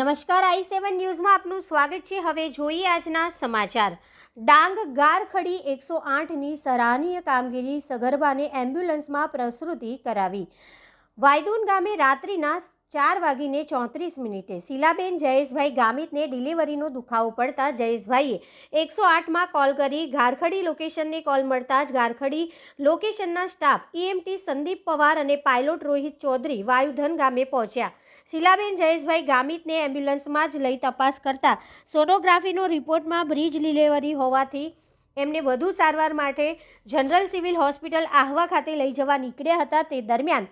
નમસ્કાર, આઈ સેવન ન્યૂઝમાં આપનું સ્વાગત છે. હવે જોઈએ આજના સમાચાર. ડાંગ ગારખડી એકસો આઠની સરાહનીય કામગીરી સગર્ભાને એમ્બ્યુલન્સમાં પ્રસૃતિ કરાવી. વાયદુન ગામે રાત્રિના ચાર વાગીને ચોત્રીસ મિનિટે શીલાબેન જયેશભાઈ ગામિતને ડિલિવરીનો દુખાવો પડતા જયેશભાઈએ એકસો આઠમાં કોલ કરી ગારખડી લોકેશનને કોલ મળતા જ ગારખડી લોકેશનના સ્ટાફ ઈએમટી સંદીપ પવાર અને પાયલોટ રોહિત ચૌધરી વાયુધન ગામે પહોંચ્યા. શીલાબેન જયેશભાઈ ગામિતને એમ્બ્યુલન્સમાં જ લઈ તપાસ કરતા સોનોગ્રાફીનો રિપોર્ટમાં બ્રિજ ડિલિવરી હોવાથી એમને વધુ સારવાર માટે જનરલ સિવિલ હોસ્પિટલ આહવા ખાતે લઈ જવા નીકળ્યા હતા. તે દરમિયાન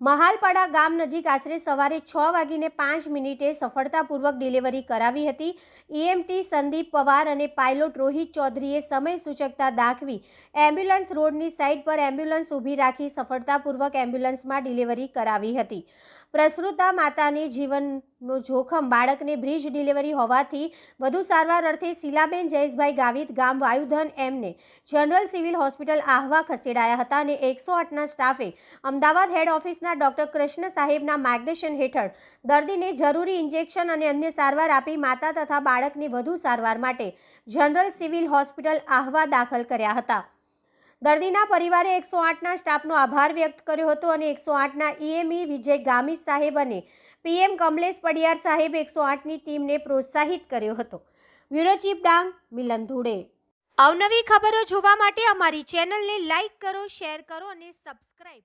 મહાલપાડા ગામ નજીક આશરે સવારે છ વાગીને પાંચ મિનિટે સફળતાપૂર્વક ડિલિવરી કરાવી હતી. ઈએમટી સંદીપ પવાર અને પાયલોટ રોહિત ચૌધરીએ સમય સૂચકતા દાખવી એમ્બ્યુલન્સ રોડની સાઇડ પર એમ્બ્યુલન્સ ઊભી રાખી સફળતાપૂર્વક એમ્બ્યુલન્સમાં ડિલિવરી કરાવી હતી. પ્રસૃતા માતાને જીવનનો જોખમ બાળકને બ્રિજ ડિલિવરી હોવાથી વધુ સારવાર અર્થે શીલાબેન જયેશભાઈ ગાવિત ગામ વાયુધન એમને જનરલ સિવિલ હોસ્પિટલ આહવા ખસેડાયા હતા અને એકસો આઠના સ્ટાફે અમદાવાદ હેડ ઓફિસના ડોક્ટર કૃષ્ણ સાહેબના માર્ગદર્શન હેઠળ દર્દીને જરૂરી ઇન્જેક્શન અને અન્ય સારવાર આપી માતા તથા બાળકને વધુ સારવાર માટે જનરલ સિવિલ હોસ્પિટલ આહવા દાખલ કર્યા હતા. દર્દીના પરિવારે એકસો આઠના સ્ટાફનો આભાર વ્યક્ત કર્યો હતો અને એકસો આઠના ઈએમઈ વિજય ગામિત સાહેબ અને પીએમ કમલેશ પડિયાર સાહેબ એકસો આઠની ટીમને પ્રોત્સાહિત કર્યો હતો. Bureau chief Dang, Milan Dhude. અવનવી ખબરો જોવા માટે અમારી ચેનલને લાઈક કરો, શેર કરો અને સબસ્ક્રાઈબ